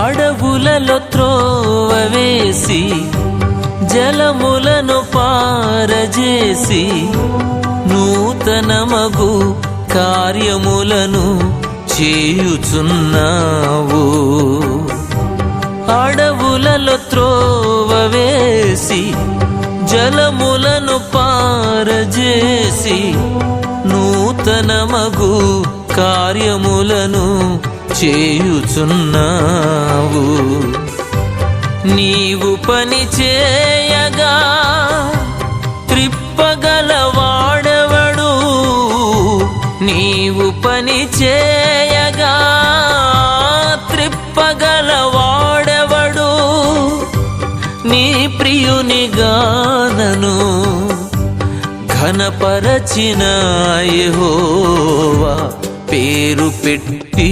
అడవులలో త్రోవ వేసి జలములను పారజేసి నూతనమగు కార్యములను చేయుచున్నావు. అడవులలో త్రోవ వేసి జలములను పారజేసి నూతనమగు కార్యములను చేయుచున్నావు. నీవు పని చేయగా త్రిప్పగలవాడవడు? నీవు పని చేయగా త్రిప్పగలవాడవడు? నీ ప్రియుని గానను ఘనపరచిన యెహోవా పేరు పెట్టి